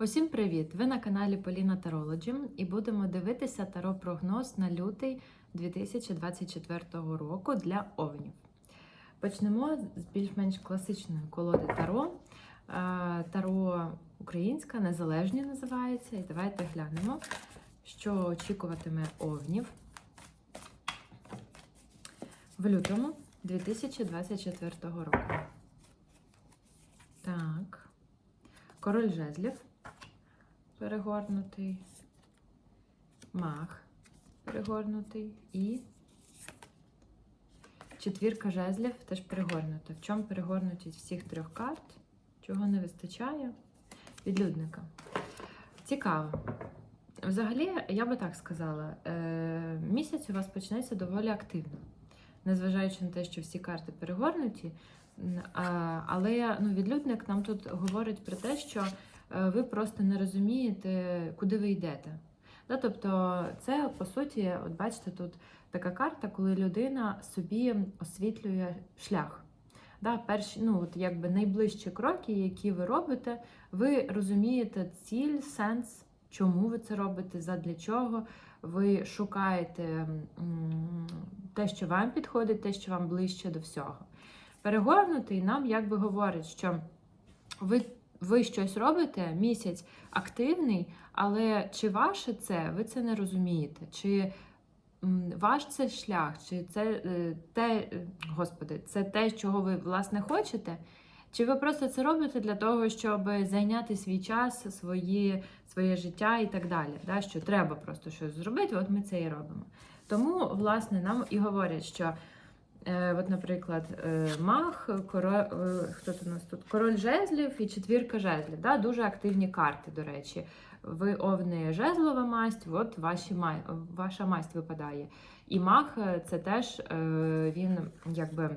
Усім привіт! Ви на каналі Поліна Тарологі і будемо дивитися таро прогноз на лютий 2024 року для овнів. Почнемо з більш-менш класичної колоди таро. Е, Таро українська, незалежні називається. І давайте глянемо, що очікуватиме овнів в лютому 2024 року. Так. Король жезлів перегорнутий, мах перегорнутий і четвірка жезлів теж перегорнута. В чому перегорнутість всіх трьох карт? Чого не вистачає? Відлюдника. Цікаво. Взагалі, я би так сказала, е, місяць у вас почнеться доволі активно, незважаючи на те, що всі карти перегорнуті. Але ну, відлюдник нам тут говорить про те, що ви просто не розумієте, куди ви йдете. Да, тобто, це по суті, от бачите, тут така карта, коли людина собі освітлює шлях. Да, перші, ну, от якби найближчі кроки, які ви робите, ви розумієте ціль, сенс, чому ви це робите, задля чого. Ви шукаєте те, що вам підходить, те, що вам ближче до всього. Перегорнутий нам якби говорить, що ви, ви щось робите, місяць активний, але чи ваше це, ви це не розумієте? Чи ваш це шлях, чи це е, те, е, господи, це те, чого ви власне хочете? Чи ви просто це робите для того, щоб зайняти свій час, свої, своє життя і так далі? Да? Що треба просто щось зробити, от ми це і робимо. Тому, власне, нам і говорять, що, от, наприклад, е, мах, король, е, хто у нас тут? Король жезлів і четвірка жезлів. Да? Дуже активні карти, до речі. Ви овни жезлова масть, от ваші, ваша масть випадає. І мах е, це теж е, він якби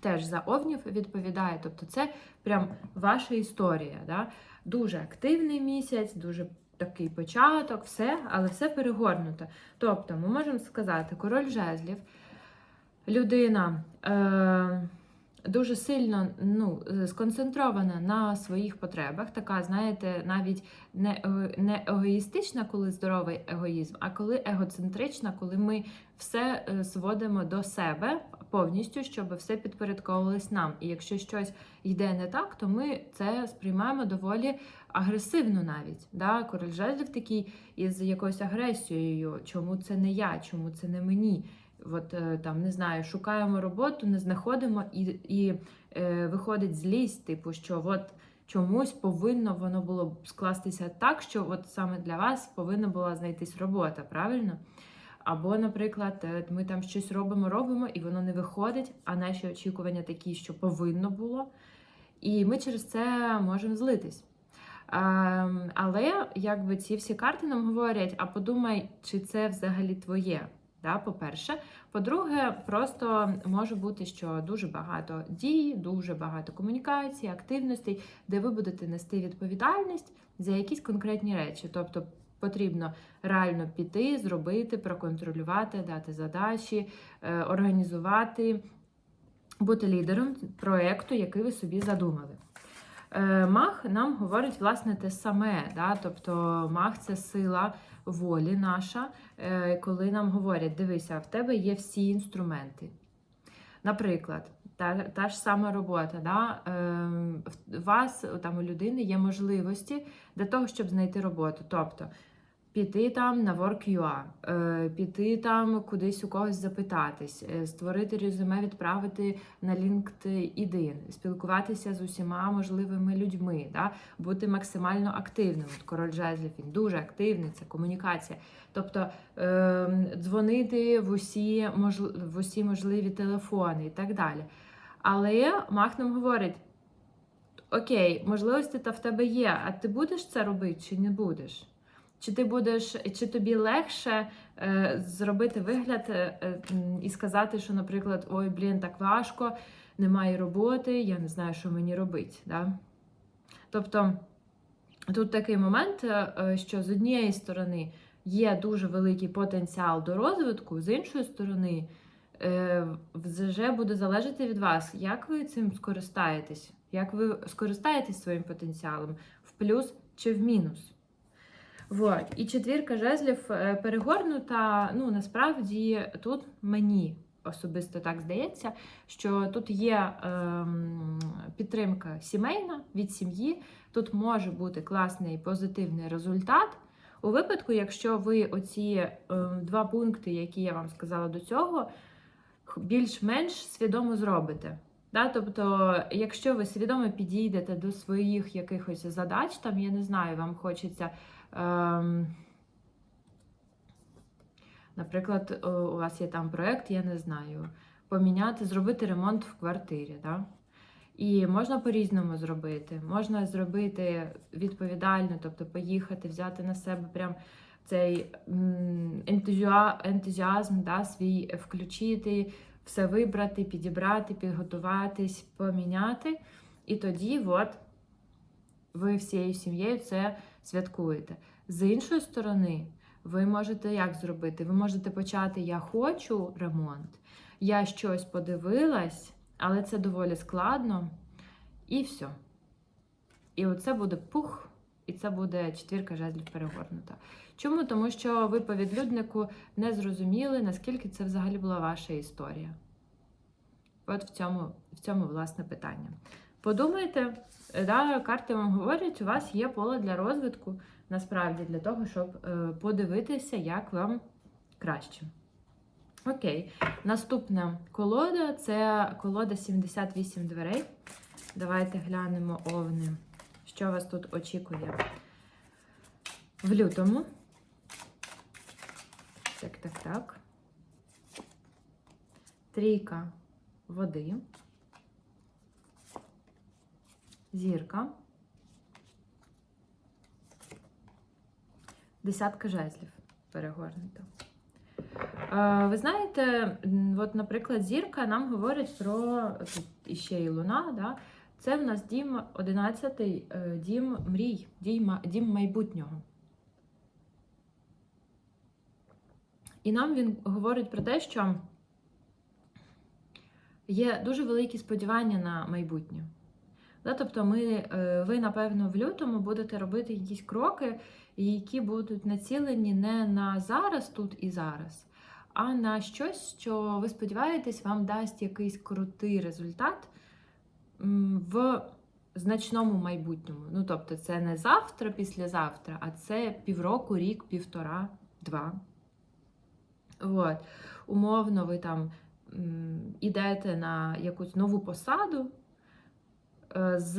теж за овнів відповідає. Тобто це прям ваша історія. Да? Дуже активний місяць, дуже такий початок, все, але все перегорнуто. Тобто, ми можемо сказати, король жезлів, людина. Е- Дуже сильно ну, сконцентрована на своїх потребах, така, знаєте, навіть не, е- не егоїстична, коли здоровий егоїзм, а коли егоцентрична, коли ми все е, зводимо до себе повністю, щоб все підпорядковувалось нам. І якщо щось йде не так, то ми це сприймаємо доволі агресивно навіть. Да? Король жезлів такий із якоюсь агресією, чому це не я, чому це не мені. От е, там не знаю, шукаємо роботу, не знаходимо, і, і е, виходить злість, типу, що от чомусь повинно воно було скластися так, що от саме для вас повинна була знайтись робота, правильно? Або, наприклад, е, ми там щось робимо, робимо, і воно не виходить, а наші очікування такі, що повинно було. І ми через це можемо злитись. Ем, але якби ці всі карти нам говорять: а подумай, чи це взагалі твоє. Да, По-перше, по-друге, просто може бути, що дуже багато дій, дуже багато комунікацій, активностей, де ви будете нести відповідальність за якісь конкретні речі. Тобто потрібно реально піти, зробити, проконтролювати, дати задачі, е, організувати, бути лідером проєкту, який ви собі задумали. Е, Мах нам говорить власне те саме, да? тобто мах це сила волі наша, е, коли нам говорять, дивися, в тебе є всі інструменти. Наприклад, та, та ж сама робота, да? е, в вас там у людини є можливості для того, щоб знайти роботу. Тобто піти там на Work.ua, е, піти там кудись у когось запитатись, е, створити резюме, відправити на LinkedIn, спілкуватися з усіма можливими людьми, да? бути максимально активним. От король жезлів він дуже активний, це комунікація. Тобто е, дзвонити в усі, в усі можливі телефони і так далі. Але Мах нам говорить: окей, можливості та в тебе є, а ти будеш це робити чи не будеш? Чи ти будеш, чи тобі легше е, зробити вигляд е, е, і сказати, що, наприклад, ой, блін, так важко, немає роботи, я не знаю, що мені робити. Да? Тобто тут такий момент, е, е, що з однієї сторони є дуже великий потенціал до розвитку, з іншої сторони, е, вже буде залежати від вас, як ви цим скористаєтесь, як ви скористаєтесь своїм потенціалом в плюс чи в мінус. Вот. І четвірка жезлів е, перегорнута. Ну, насправді, тут мені особисто так здається, що тут є ем, підтримка сімейна від сім'ї. Тут може бути класний позитивний результат. У випадку, якщо ви оці ем, два пункти, які я вам сказала до цього, більш-менш свідомо зробите. Да? Тобто, якщо ви свідомо підійдете до своїх якихось задач, там, я не знаю, вам хочеться. Ем, Наприклад, у вас є там проєкт, я не знаю, поміняти, зробити ремонт в квартирі. Да? І можна по-різному зробити. Можна зробити відповідально, тобто поїхати, взяти на себе прям цей ентузіазм, да, свій включити, все вибрати, підібрати, підготуватись, поміняти. І тоді, от, ви всією сім'єю це святкуєте. З іншої сторони, ви можете як зробити? Ви можете почати Я хочу ремонт, я щось подивилась, але це доволі складно. І все. І оце буде пух, і це буде четвірка жезлів перегорнута. Чому? Тому що ви по відлюднику не зрозуміли, наскільки це взагалі була ваша історія. От в цьому, в цьому власне питання. Подумайте, е, да, карти вам говорять, у вас є поле для розвитку, насправді, для того, щоб е, подивитися, як вам краще. Окей, наступна колода це колода 78 дверей. Давайте глянемо овни, що вас тут очікує в лютому. Так, так, так. Трійка води. Зірка. Десятка жезлів перегорнута. Е, Ви знаєте, от, наприклад, зірка нам говорить про тут іще і луна. Да? Це в нас дім 11-й дім мрій, дім майбутнього. І нам він говорить про те, що є дуже великі сподівання на майбутнє. Да, тобто, ми, е, ви, напевно, в лютому будете робити якісь кроки, які будуть націлені не на зараз, тут і зараз, а на щось, що ви сподіваєтесь, вам дасть якийсь крутий результат в значному майбутньому. Ну, тобто, це не завтра, післязавтра, а це півроку, рік, півтора, два. От. Умовно, ви там ідете на якусь нову посаду з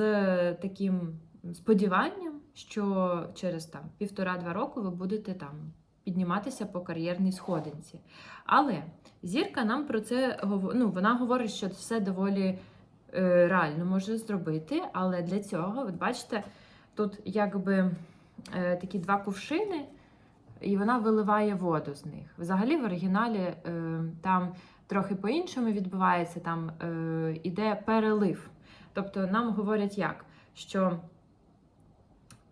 таким сподіванням, що через там півтора-два року ви будете там підніматися по кар'єрній сходинці. Але зірка нам про це ну, вона говорить, що все доволі е, реально може зробити, але для цього, от бачите, тут якби е, такі два кувшини, і вона виливає воду з них. Взагалі, в оригіналі е, там трохи по-іншому відбувається, там е, іде перелив. Тобто нам говорять як? Що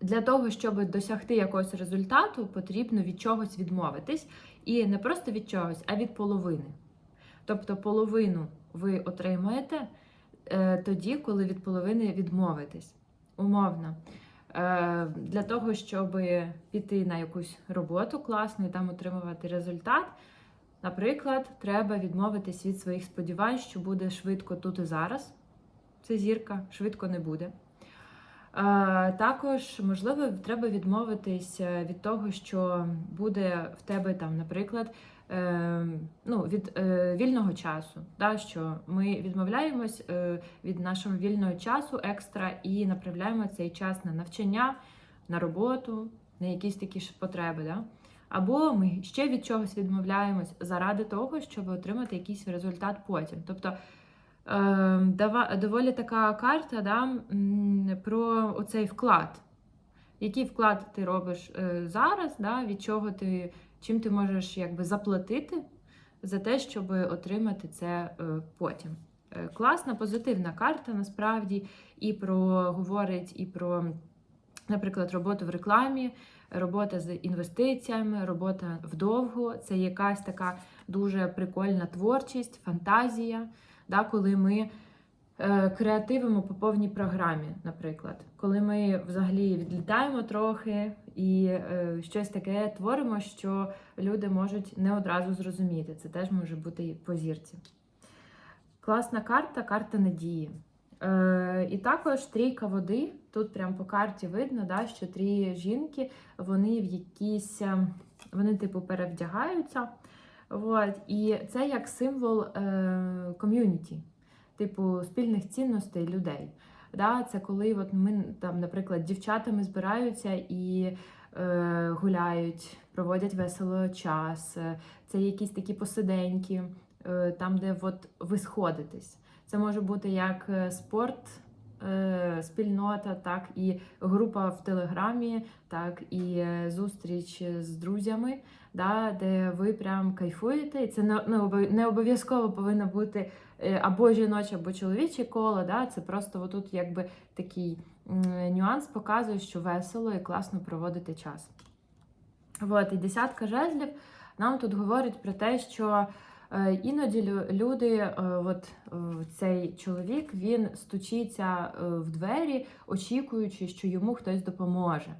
для того, щоб досягти якогось результату, потрібно від чогось відмовитись. І не просто від чогось, а від половини. Тобто половину ви отримаєте е, тоді, коли від половини відмовитесь. Умовно. Е, для того, щоб піти на якусь роботу класну і там отримувати результат, наприклад, треба відмовитись від своїх сподівань, що буде швидко тут і зараз. Це зірка, швидко не буде. Е, Також, можливо, треба відмовитись від того, що буде в тебе там, наприклад, е, ну, від е, вільного часу. Да, що ми відмовляємось від нашого вільного часу екстра і направляємо цей час на навчання, на роботу, на якісь такі ж потреби. Да? Або ми ще від чогось відмовляємось заради того, щоб отримати якийсь результат потім. Тобто доволі така карта да, про оцей вклад. Який вклад ти робиш е, зараз, да, від чого ти, чим ти можеш якби, заплатити за те, щоб отримати це е, потім. Е, Класна, позитивна карта насправді і про говорить і про, наприклад, роботу в рекламі, робота з інвестиціями, робота вдовго. Це якась така дуже прикольна творчість, фантазія, да, коли ми е, креативимо по повній програмі, наприклад, коли ми взагалі відлітаємо трохи і е, щось таке творимо, що люди можуть не одразу зрозуміти. Це теж може бути по зірці. Класна карта, карта надії. Е, і також трійка води. Тут прямо по карті видно, да, що трі жінки, вони в якісь, е, вони типу перевдягаються. От, і це як символ е, ком'юніті, типу спільних цінностей людей. Да, це коли от ми там, наприклад, дівчатами збираються і е, гуляють, проводять весело час. Е, Це якісь такі посиденьки, е, там, де от ви сходитесь. Це може бути як е, спорт, е, спільнота, так і група в Телеграмі, так і е, зустріч з друзями, да, де ви прям кайфуєте. І це не, обов'язково повинно бути е, або жіноче, або чоловіче коло. Да, це просто отут якби такий нюанс показує, що весело і класно проводити час. От, і десятка жезлів нам тут говорить про те, що е, іноді люди, е, от цей чоловік, він стучиться в двері, очікуючи, що йому хтось допоможе.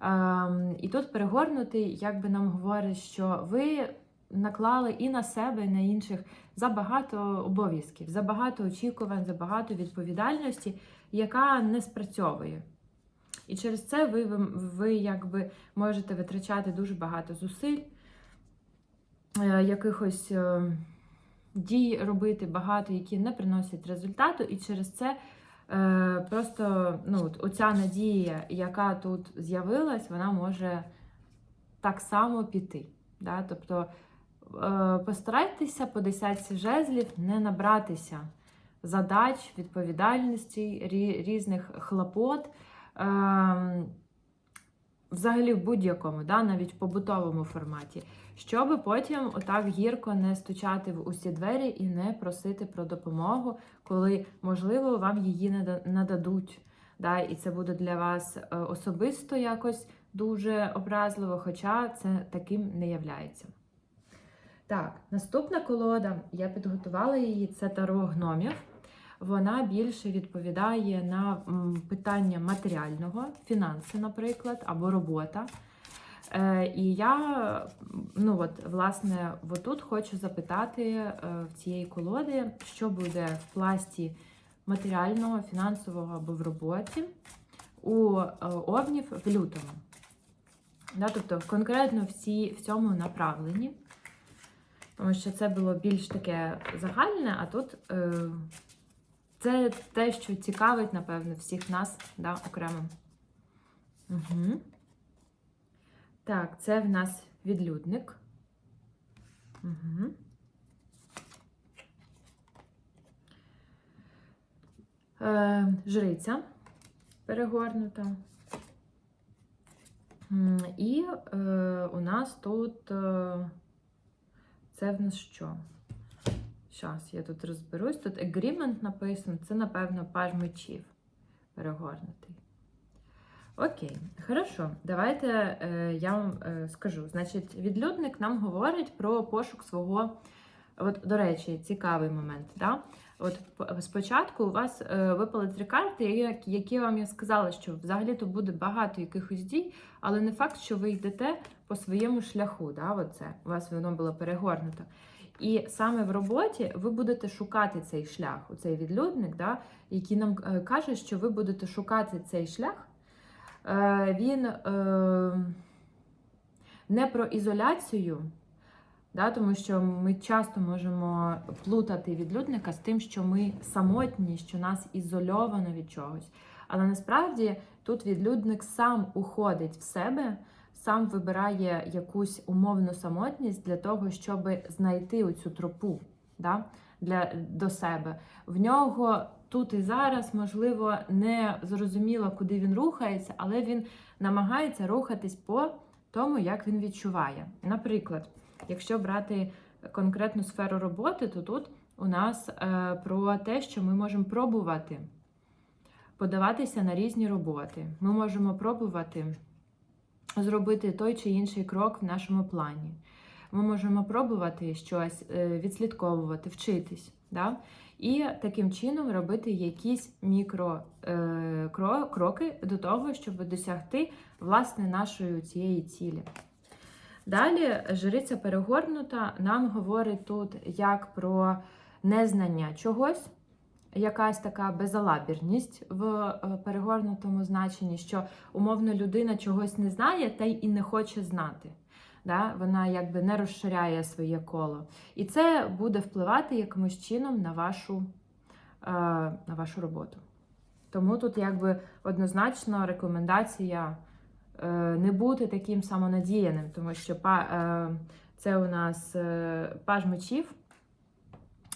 Ем, і тут перегорнутий, якби нам говорить, що ви наклали і на себе, і на інших забагато обов'язків, забагато очікувань, забагато відповідальності, яка не спрацьовує. І через це ви, ви, ви якби можете витрачати дуже багато зусиль, е, якихось е, дій робити багато, які не приносять результату, і через це просто ну, оця надія, яка тут з'явилась, вона може так само піти. Да? Тобто е, постарайтеся по десятці жезлів не набратися задач, відповідальності, різних хлопот. Взагалі в будь-якому, да, навіть в побутовому форматі, щоб потім отак гірко не стучати в усі двері і не просити про допомогу, коли, можливо, вам її нададуть. Да, і це буде для вас е, особисто якось дуже образливо, хоча це таким не являється. Так, наступна колода, я підготувала її, це таро гномів. Вона більше відповідає на питання матеріального, фінанси, наприклад, або робота. Е, і я, ну от, власне, отут хочу запитати е, в цієї колоди, що буде в пласті матеріального, фінансового або в роботі у е, овнів в лютому. Да, тобто конкретно всі в цьому направленні. Тому що це було більш таке загальне, а тут е, це те, що цікавить, напевно, всіх нас да, окремо. Угу. Так, це в нас відлюдник. Угу. Е, жриця перегорнута. І е, у нас тут е, це в нас що? Зараз я тут розберусь. Тут agreement написано, це, напевно, паж мечів перегорнутий. Окей, хорошо. Давайте е, я вам е, скажу. Значить, відлюдник нам говорить про пошук свого. От, до речі, цікавий момент. Да? От спочатку у вас е, випали три карти, які, які вам я сказала, що взагалі-то буде багато якихось дій, але не факт, що ви йдете по своєму шляху. Да? Оце. У вас воно було перегорнуто. І саме в роботі ви будете шукати цей шлях, цей відлюдник, да, який нам е, каже, що ви будете шукати цей шлях. Е, Він е, не про ізоляцію, да, тому що ми часто можемо плутати відлюдника з тим, що ми самотні, що нас ізольовано від чогось. Але насправді тут відлюдник сам уходить в себе, сам вибирає якусь умовну самотність для того, щоб знайти оцю тропу да, для, до себе. В нього тут і зараз, можливо, не зрозуміло, куди він рухається, але він намагається рухатись по тому, як він відчуває. Наприклад, якщо брати конкретну сферу роботи, то тут у нас е, про те, що ми можемо пробувати подаватися на різні роботи. Ми можемо пробувати зробити той чи інший крок в нашому плані. Ми можемо пробувати щось е, відслідковувати, вчитись. Да? І таким чином робити якісь мікро е, до того, щоб досягти власне нашої цієї цілі. Далі жриця перегорнута нам говорить тут як про незнання чогось, якась така безалабірність в е, перегорнутому значенні, що умовно людина чогось не знає та й і не хоче знати. Да? Вона якби не розширяє своє коло. І це буде впливати якимось чином на вашу, е, на вашу роботу. Тому тут якби однозначно рекомендація е, не бути таким самонадіяним, тому що це у нас паж мечів.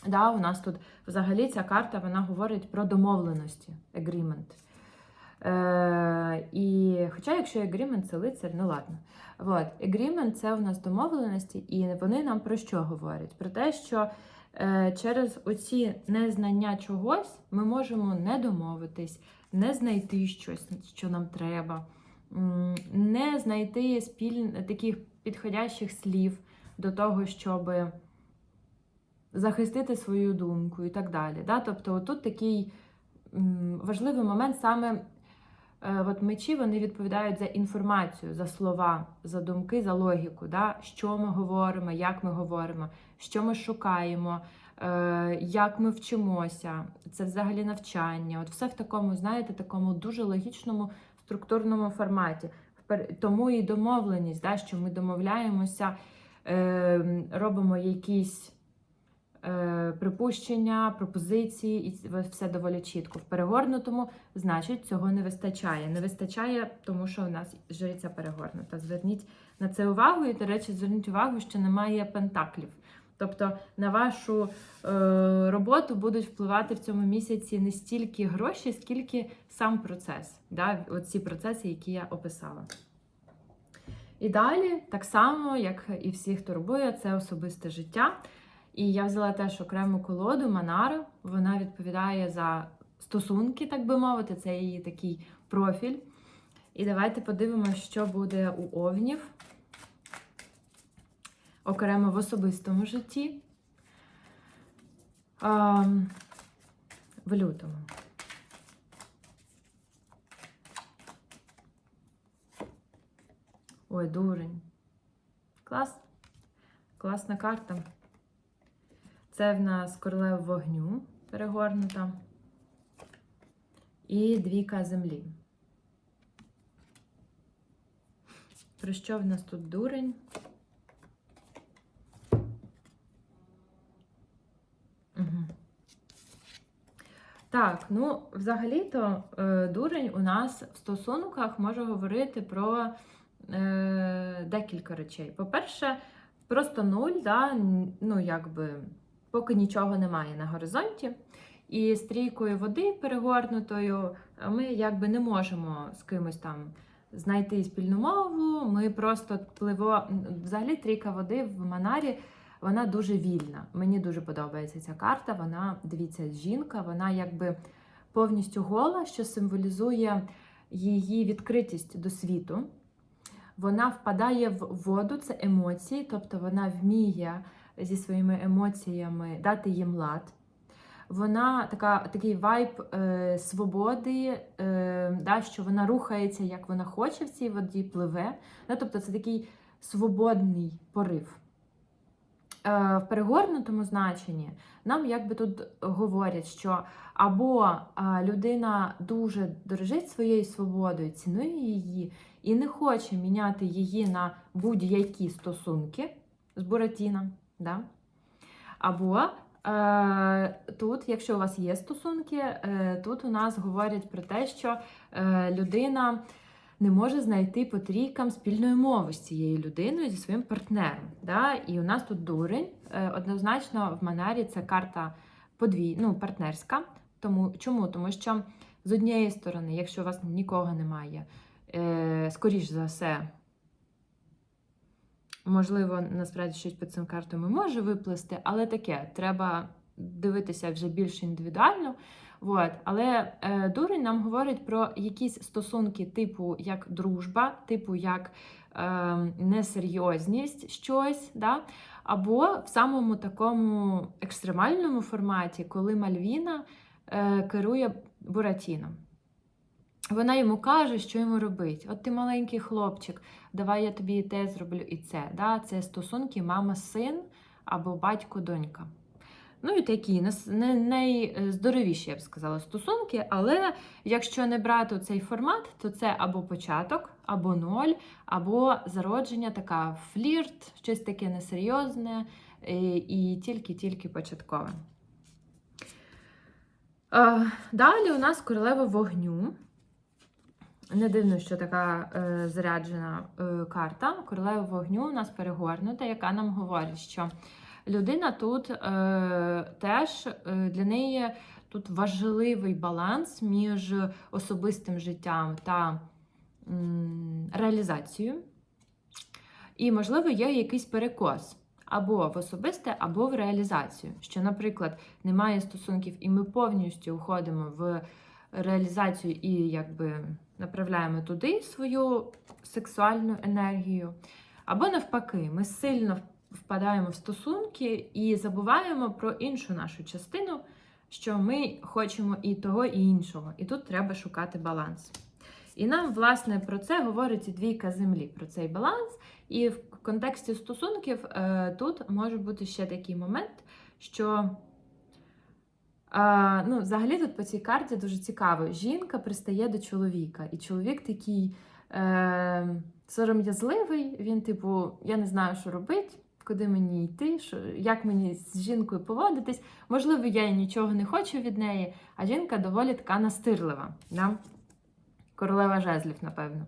Да, у нас тут взагалі ця карта вона говорить про домовленості, agreement. Е, і, хоча, якщо agreement це лицар, ну ладно. От, agreement це у нас домовленості, і вони нам про що говорять? Про те, що е, через оці незнання чогось ми можемо не домовитись, не знайти щось, що нам треба, не знайти спіль... таких підходящих слів до того, щоб захистити свою думку і так далі. Да? Тобто, тут такий важливий момент саме. Е, От мечі вони відповідають за інформацію, за слова, за думки, за логіку, да? що ми говоримо, як ми говоримо, що ми шукаємо, е, як ми вчимося. Це взагалі навчання. От все в такому, знаєте, такому дуже логічному структурному форматі. Тому і домовленість, да, що ми домовляємося, е, робимо якісь припущення, пропозиції, і все доволі чітко. В перегорнутому, значить, цього не вистачає. Не вистачає, тому що у нас жриця перегорнута. Зверніть на це увагу, і, до речі, зверніть увагу, що немає пентаклів. Тобто на вашу е, роботу будуть впливати в цьому місяці не стільки гроші, скільки сам процес. Да? Оці процеси, які я описала. І далі, так само, як і всіх турбує, це особисте життя. І я взяла теж окрему колоду Манара. Вона відповідає за стосунки, так би мовити, це її такий профіль. І давайте подивимося, що буде у овнів окремо в особистому житті. А, в лютому. Ой, дурень. Клас. Класна карта. Це в нас королева вогню перегорнута. І двійка землі. Про що в нас тут дурень? Угу. Так, ну, взагалі-то е, дурень у нас в стосунках може говорити про е, декілька речей. По-перше, просто нуль, да, ну, якби, поки нічого немає на горизонті. І стрійкою води перегорнутою ми якби не можемо з кимось там знайти спільну мову. Ми просто пливо. Взагалі, трійка води в Манарі вона дуже вільна. Мені дуже подобається ця карта. Вона, дивіться, жінка, вона якби повністю гола, що символізує її відкритість до світу. Вона впадає в воду, це емоції, тобто вона вміє зі своїми емоціями дати їм лад. Вона така, такий вайб е, свободи, е, да, що вона рухається, як вона хоче в цій воді, пливе. Да, тобто це такий свободний порив. Е, в перегорнутому значенні нам якби тут говорять, що або людина дуже дорожить своєю свободою, цінує її і не хоче міняти її на будь-які стосунки з Буратіном, да? або е, тут, якщо у вас є стосунки, е, тут у нас говорять про те, що е, людина не може знайти по трійкам спільної мови з цією людиною, зі своїм партнером. Да? І у нас тут дурень. Е, Однозначно, в Манарі це карта подвій, ну, партнерська. Тому, чому? Тому що з однієї сторони, якщо у вас нікого немає, е, скоріш за все, можливо, насправді щось під цим картами може виплисти, але таке, треба дивитися вже більш індивідуально. От. Але е, дурень нам говорить про якісь стосунки, типу як дружба, типу як е, несерйозність щось, да? Або в самому такому екстремальному форматі, коли Мальвіна е, керує Буратіном. Вона йому каже, що йому робити. От ти маленький хлопчик, давай я тобі і те зроблю, і це. Да? Це стосунки мама-син або батько-донька. Ну і такі найздоровіші, я б сказала, стосунки. Але якщо не брати цей формат, то це або початок, або ноль, або зародження, така флірт, щось таке несерйозне е, і тільки-тільки початкове. Е, Далі у нас королева вогню. Не дивно, що така е, заряджена е, карта. Королева вогню у нас перегорнута, яка нам говорить, що людина тут е, теж е, для неї тут важливий баланс між особистим життям та м, реалізацією. І, можливо, є якийсь перекос або в особисте, або в реалізацію. Що, наприклад, немає стосунків, і ми повністю входимо в реалізацію і якби направляємо туди свою сексуальну енергію. Або навпаки, ми сильно впадаємо в стосунки і забуваємо про іншу нашу частину, що ми хочемо і того, і іншого. І тут треба шукати баланс. І нам, власне, про це говорить і двійка землі, про цей баланс. І в контексті стосунків е, тут може бути ще такий момент, що е, ну, взагалі тут по цій карті дуже цікаво. Жінка пристає до чоловіка, і чоловік такий е, сором'язливий, він, типу, я не знаю, що робити. Куди мені йти, що, як мені з жінкою поводитись? Можливо, я нічого не хочу від неї, а жінка доволі така настирлива. Да? Королева жезлів, напевно.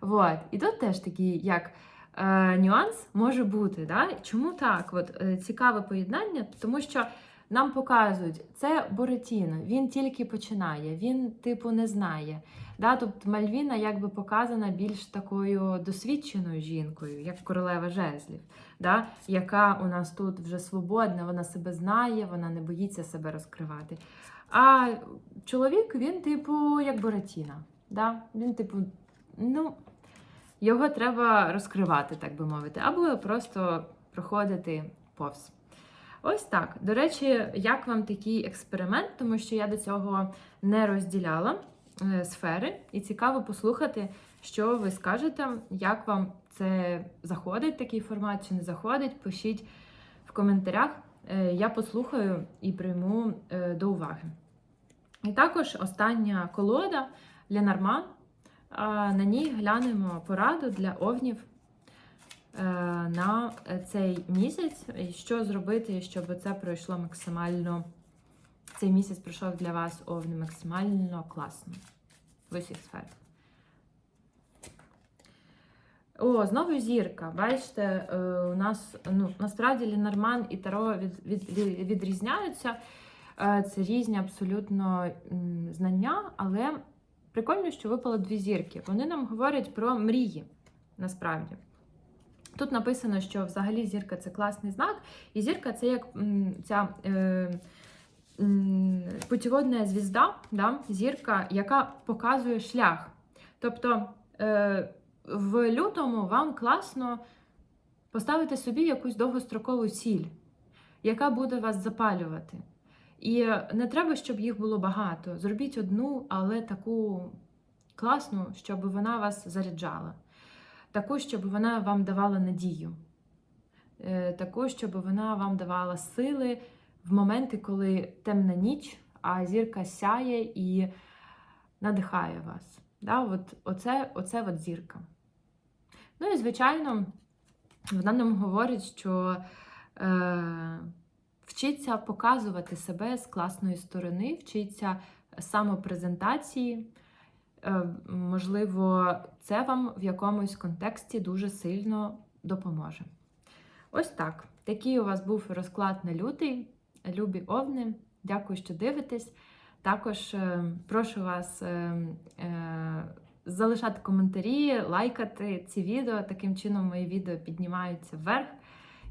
Вот. І тут теж такий як е, нюанс може бути. Да? Чому так? От, е, цікаве поєднання, тому що нам показують, це Буратіно, він тільки починає, він, типу, не знає. Да? Тут Мальвіна якби показана більш такою досвідченою жінкою, як королева жезлів, да? яка у нас тут вже свободна, вона себе знає, вона не боїться себе розкривати. А чоловік, він, типу, як Буратіна. Да? Він, типу, ну, його треба розкривати, так би мовити, або просто проходити повз. Ось так. До речі, як вам такий експеримент, тому що я до цього не розділяла е, сфери, і цікаво послухати, що ви скажете, як вам це заходить, такий формат, чи не заходить. Пишіть в коментарях. Е, Я послухаю і прийму е, до уваги. І також остання колода Ленорман. А, На ній глянемо пораду для овнів на цей місяць. І Що зробити, щоб це пройшло максимально. Цей місяць пройшов для вас овни максимально класно в усіх сферах. О, знову зірка. Бачите, е, у нас ну, насправді Лінорман і Таро від, від, від, відрізняються. Е, Це різні абсолютно знання, але прикольно, що випало дві зірки. Вони нам говорять про мрії, насправді. Тут написано, що взагалі зірка це класний знак, і зірка це як ця е, путіводна звізда, да? зірка, яка показує шлях. Тобто е, в лютому вам класно поставити собі якусь довгострокову ціль, яка буде вас запалювати. І не треба, щоб їх було багато. Зробіть одну, але таку класну, щоб вона вас заряджала. Таку, щоб вона вам давала надію. Е, Таку, щоб вона вам давала сили в моменти, коли темна ніч, а зірка сяє і надихає вас. Да? От, оце, оце от зірка. Ну і, звичайно, вона нам говорить, що е, вчиться показувати себе з класної сторони, вчиться самопрезентації. Е, можливо, це вам в якомусь контексті дуже сильно допоможе. Ось так. Такий у вас був розклад на лютий. Любі овни. Дякую, що дивитесь. Також е, прошу вас е, залишати коментарі, лайкати ці відео. Таким чином, мої відео піднімаються вверх.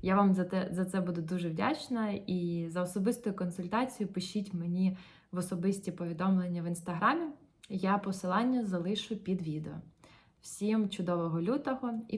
Я вам за, те, за це буду дуже вдячна. І за особисту консультацію пишіть мені в особисті повідомлення в інстаграмі. Я посилання залишу під відео. Всім чудового лютого і